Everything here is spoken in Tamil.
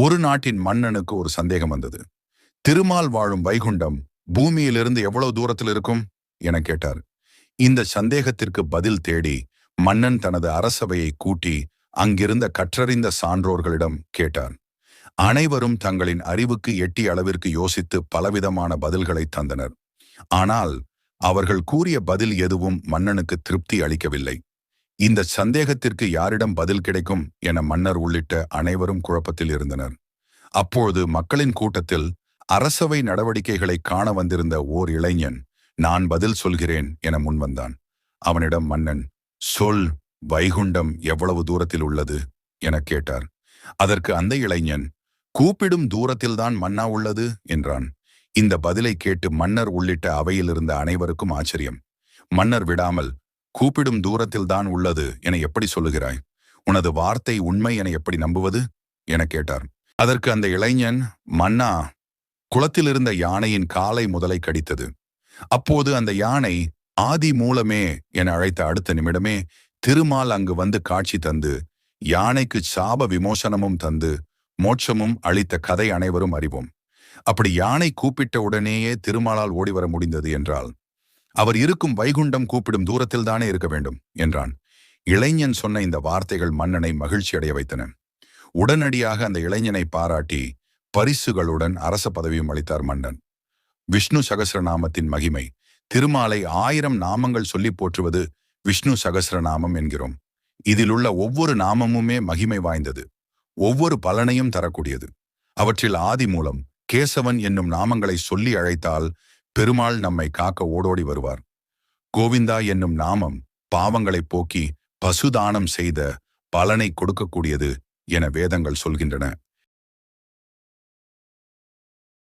ஒரு நாட்டின் மன்னனுக்கு ஒரு சந்தேகம் வந்தது. திருமால் வாழும் வைகுண்டம் பூமியிலிருந்து எவ்வளவு தூரத்தில் இருக்கும்? என கேட்டார். இந்த சந்தேகத்திற்கு பதில் தேடி மன்னன் தனது அரசவையை கூட்டி அங்கிருந்த கற்றறிந்த சான்றோர்களிடம் கேட்டார் அனைவரும் தங்களின் அறிவுக்கு எட்டி அளவிற்கு யோசித்து பலவிதமான பதில்களை தந்தனர். ஆனால் அவர்கள் கூறிய பதில் எதுவும் மன்னனுக்கு திருப்தி அளிக்கவில்லை. இந்த சந்தேகத்திற்கு யாரிடம் பதில் கிடைக்கும் என மன்னர் உள்ளிட்ட அனைவரும் குழப்பத்தில் இருந்தனர். அப்பொழுது மக்களின் கூட்டத்தில் அரசவை நடவடிக்கைகளை காண வந்திருந்த ஓர் இளைஞன் நான் பதில் சொல்கிறேன் என முன்வந்தான் அவனிடம் மன்னன் சொல் வைகுண்டம் எவ்வளவு தூரத்தில் உள்ளது? என கேட்டார். அதற்கு அந்த இளைஞன் கூப்பிடும் தூரத்தில்தான் மன்னா உள்ளது? என்றான். இந்த பதிலை கேட்டு மன்னர் உள்ளிட்ட அவையில் இருந்த அனைவருக்கும் ஆச்சரியம். மன்னர் விடாமல் கூப்பிடும் தூரத்தில்தான் உள்ளது என எப்படி சொல்லுகிறாய்? உனது வார்த்தை உண்மை என எப்படி நம்புவது? என கேட்டார். அதற்கு அந்த இளைஞன் மன்னா குளத்திலிருந்த யானையின் காலை முதலை கடித்தது. அப்போது அந்த யானை ஆதி மூலமே என அழைத்த அடுத்த நிமிடமே திருமால் அங்கு வந்து காட்சி தந்து யானைக்கு சாப விமோசனமும் தந்து மோட்சமும் அளித்த கதை அனைவரும் அறிவோம். அப்படி யானை கூப்பிட்ட உடனேயே திருமாலால் ஓடிவர முடிந்தது என்றால் அவர் இருக்கும் வைகுண்டம் கூப்பிடும் தூரத்தில்தானே இருக்க வேண்டும்? என்றான். இளைஞன் சொன்ன இந்த வார்த்தைகள் மன்னனை மகிழ்ச்சி அடைய வைத்தன. உடனடியாக அந்த இளைஞனை பாராட்டி பரிசுகளுடன் அரச பதவியும் அளித்தார் மன்னன். விஷ்ணு சகசிரநாமத்தின் மகிமை. திருமாலை ஆயிரம் நாமங்கள் சொல்லி போற்றுவது விஷ்ணு சகசிரநாமம் என்கிறோம். இதிலுள்ள ஒவ்வொரு நாமமுமே மகிமை வாய்ந்தது. ஒவ்வொரு பலனையும் தரக்கூடியது. அவற்றில் ஆதி மூலம் கேசவன் என்னும் நாமங்களை சொல்லி அழைத்தால் பெருமாள் நம்மை காக்க ஓடோடி வருவார். கோவிந்தா என்னும் நாமம் பாவங்களைப் போக்கி பசுதானம் செய்த பலனை கொடுக்கக்கூடியது என வேதங்கள் சொல்கின்றன.